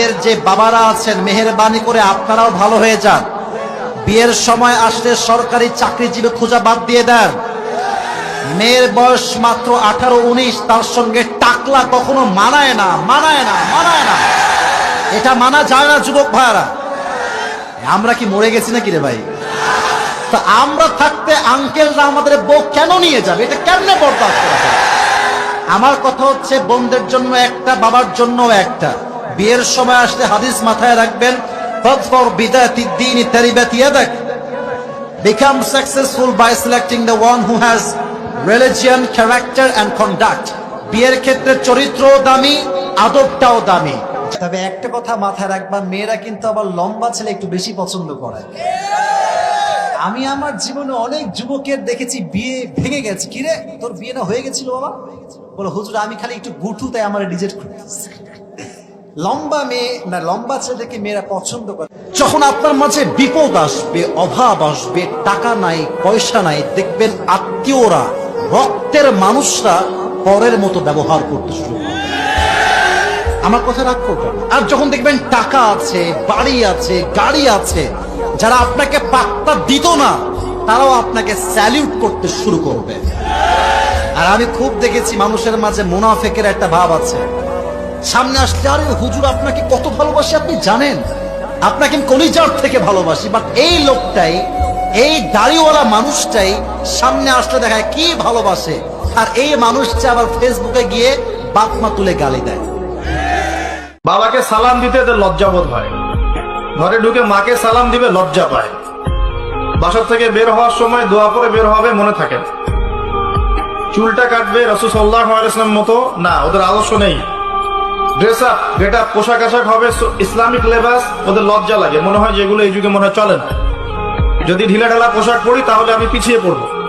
মেয়েদের যে বাবারা আছেন, মেহেরবানি করে আপনারাও ভালো হয়ে যান। বিয়ের সময় আসলে সরকারি চাকরিজীবী খোঁজা বাদ দিয়ে দেন। মেয়ের বয়স মাত্র আঠারো, উনিশ, তার সঙ্গে টাকলা কখনো মানায় না মানায় না মানায় না। এটা মানা যায় না, যুবক ভাইয়ারা। আমরা কি মরে গেছি নাকি রে ভাই? তা আমরা থাকতে আঙ্কেলরা আমাদের বউ কেন নিয়ে যাবে? এটা কেমনে বরদাস্ত আমার কথা হচ্ছে, বোনদের জন্য একটা, বাবার জন্য একটা। বিয়ের সময় আসলে হাদিস মাথায় রাখবেন ফর বিদাতি দিন তারিবাতি ইয়াদাক। Become successful by selecting the one who has religion, character and conduct. বিয়ের ক্ষেত্রে চরিত্র দামি আদবটাও দামি। তবে একটা কথা মাথায় রাখবা মেয়েরা কিন্তু আবার লম্বা ছেলে একটু বেশি পছন্দ করে। আমি আমার জীবনে অনেক যুবকের দেখেছি বিয়ে ভেঙে গেছে। কিরে তোর বিয়েটা হয়ে গেছিল বাবা? বলে হুজুর আমি খালি একটু গুঠু তাই আমার রিজেক্ট করে। লম্বা মেয়ে, না, লম্বা ছেলেকে মেয়েরা পছন্দ করে। যখন আপনার মাঝে বিপদ আসবে, অভাব আসবে, টাকা নাই, পয়সা নাই, দেখবেন আত্মীয়রা, রক্তের মানুষরা পরের মতো ব্যবহার করতে শুরু করে। আমার কথা রাগ করবেন আর যখন দেখবেন টাকা আছে, বাড়ি আছে, গাড়ি আছে, যারা আপনাকে পাত্তা দিত না, তারাও আপনাকে স্যালিউট করতে শুরু করবে। আর আমি খুব দেখেছি মানুষের মাঝে মুনাফেকের একটা ভাব আছে। সামনে আসলে আরে, হুজুর, আপনাকে কত ভালোবাসি আপনি জানেন? আপনাকে কলিজার থেকে ভালোবাসি বাট এই লোকটাই, এই দাড়িওয়ালা মানুষটাই সামনে আসলে দেখায় কি ভালোবাসে। আর এই মানুষটা আবার ফেসবুকে গিয়ে বাপ মা তুলে গালি দেয়। বাবাকে সালাম দিতে এদের লজ্জাবোধ হয়। ঘরে ঢুকে মাকে সালাম দিবে, লজ্জা পায়। বাসা থেকে বের হওয়ার সময় দোয়া করে বের হবে মনে থাকে। চুলটা কাটবে রসুসল্লাহ মতো। না, ওদের আদর্শ নেই। ড্রেস আপ গেট আপ পোশাক আশাক হবে ইসলামিক লেবাস ওদের লজ্জা লাগে। মনে হয় যেগুলো এই যুগে মনে হয় চলে না। যদি ঢিলা ঢালা পোশাক পরি, তাহলে আমি পিছিয়ে পড়ব।